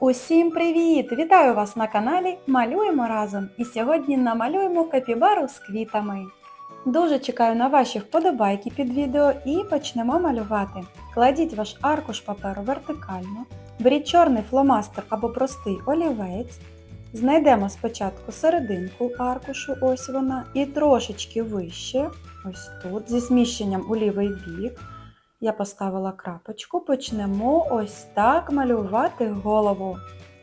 Усім привіт! Вітаю вас на каналі Малюємо разом! І сьогодні намалюємо капібару з квітами. Дуже чекаю на ваші вподобайки під відео і почнемо малювати. Кладіть ваш аркуш паперу вертикально, беріть чорний фломастер або простий олівець. Знайдемо спочатку серединку аркушу, ось вона, і трошечки вище, ось тут, зі зміщенням у лівий бік. Я поставила крапочку, почнемо ось так малювати голову.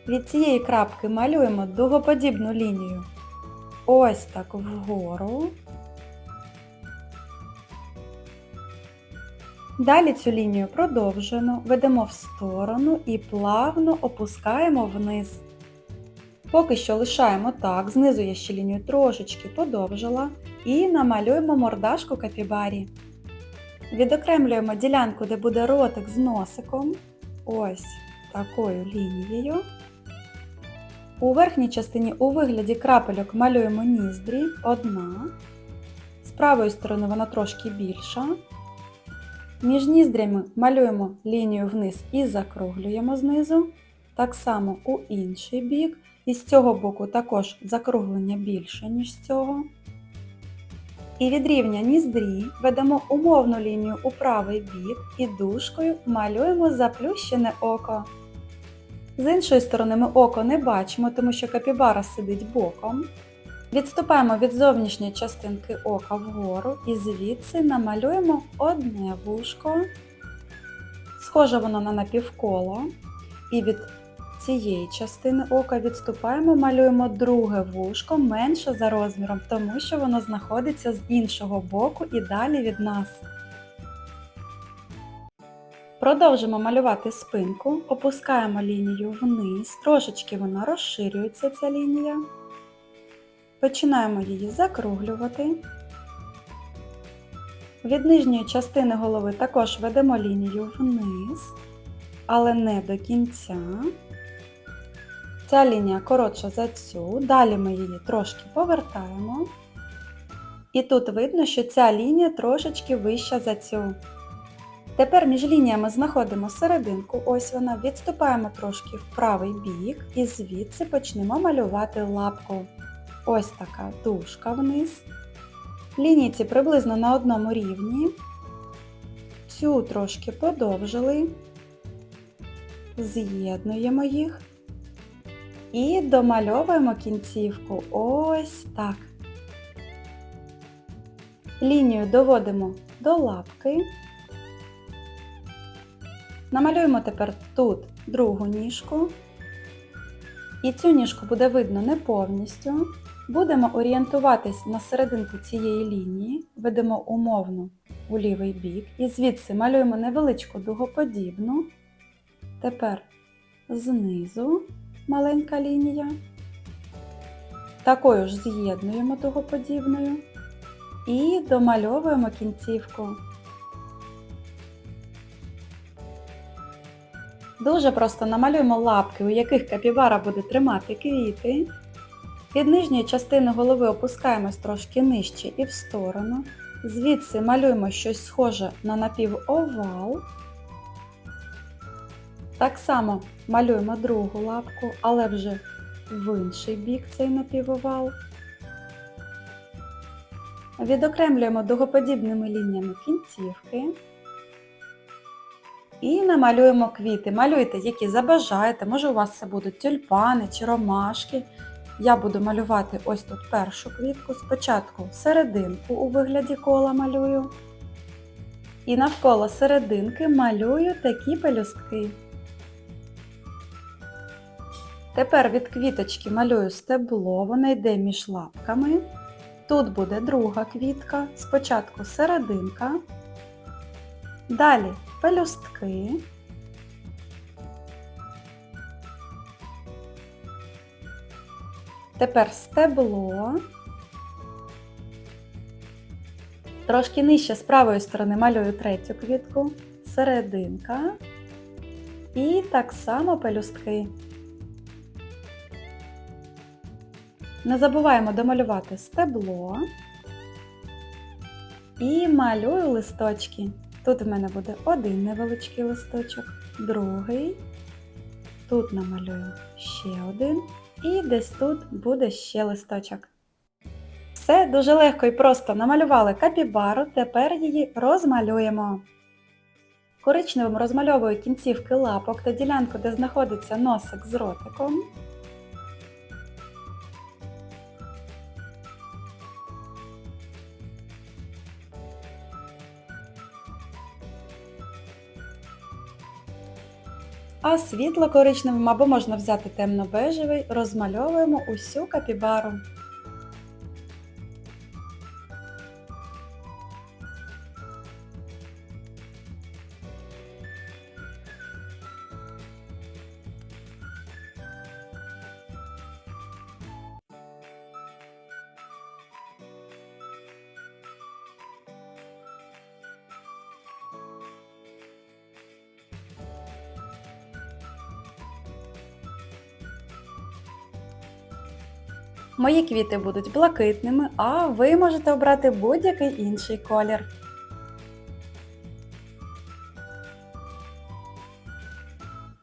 Від цієї крапки малюємо дугоподібну лінію. Ось так вгору. Далі цю лінію продовжуємо, ведемо в сторону і плавно опускаємо вниз. Поки що лишаємо так, знизу я ще лінію трошечки подовжила і намалюємо мордашку капібарі. Відокремлюємо ділянку, де буде ротик з носиком. Ось такою лінією. У верхній частині у вигляді крапельок малюємо ніздрі одна. З правої сторони вона трошки більша. Між ніздрями малюємо лінію вниз і закруглюємо знизу. Так само у інший бік. І з цього боку також закруглення більше, ніж з цього. І від рівня ніздрі ведемо умовну лінію у правий бік і дужкою малюємо заплющене око. З іншої сторони ми око не бачимо, тому що капібара сидить боком. Відступаємо від зовнішньої частинки ока вгору і звідси намалюємо одне вушко. Схоже воно на напівколо. І від цієї частини ока відступаємо, малюємо друге вушко менше за розміром, тому що воно знаходиться з іншого боку і далі від нас. Продовжимо малювати спинку, опускаємо лінію вниз, трошечки вона розширюється ця лінія. Починаємо її закруглювати. Від нижньої частини голови також ведемо лінію вниз, але не до кінця. Ця лінія коротша за цю, далі ми її трошки повертаємо. І тут видно, що ця лінія трошечки вища за цю. Тепер між лініями знаходимо серединку, ось вона, відступаємо трошки в правий бік і звідси почнемо малювати лапку. Ось така дужка вниз. Лінії ці приблизно на одному рівні. Цю трошки подовжили, з'єднуємо їх. І домальовуємо кінцівку ось так. Лінію доводимо до лапки. Намалюємо тепер тут другу ніжку. І цю ніжку буде видно не повністю. Будемо орієнтуватись на серединку цієї лінії, ведемо умовно у лівий бік і звідси малюємо невеличку дугоподібну. Тепер знизу маленька лінія. Такою ж з'єднуємо дугоподібною і домальовуємо кінцівку. Дуже просто намалюємо лапки, у яких капібара буде тримати квіти. Від нижньої частини голови опускаємось трошки нижче і в сторону. Звідси малюємо щось схоже на напівовал. Так само малюємо другу лапку, але вже в інший бік цей напівовал. Відокремлюємо дугоподібними лініями кінцівки. І намалюємо квіти. Малюйте, які забажаєте. Може у вас це будуть тюльпани чи ромашки. Я буду малювати ось тут першу квітку. Спочатку серединку у вигляді кола малюю. І навколо серединки малюю такі пелюстки. Тепер від квіточки малюю стебло, воно йде між лапками. Тут буде друга квітка, спочатку серединка, далі пелюстки, тепер стебло, трошки нижче з правої сторони малюю третю квітку, серединка. І так само пелюстки. Не забуваємо домалювати стебло і малюю листочки. Тут в мене буде один невеличкий листочок, другий, Тут намалюю ще один. І десь тут буде ще листочок. Все дуже легко і просто намалювали капібару, тепер її розмалюємо. Коричневим розмальовую кінцівки лапок та ділянку, де знаходиться носик з ротиком. А світло коричневим або можна взяти темно-бежевий, розмальовуємо усю капібару. Мої квіти будуть блакитними, а ви можете обрати будь-який інший колір.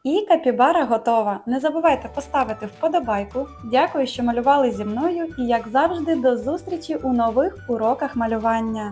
І капібара готова. Не забувайте поставити вподобайку. Дякую, що малювали зі мною і, як завжди, до зустрічі у нових уроках малювання.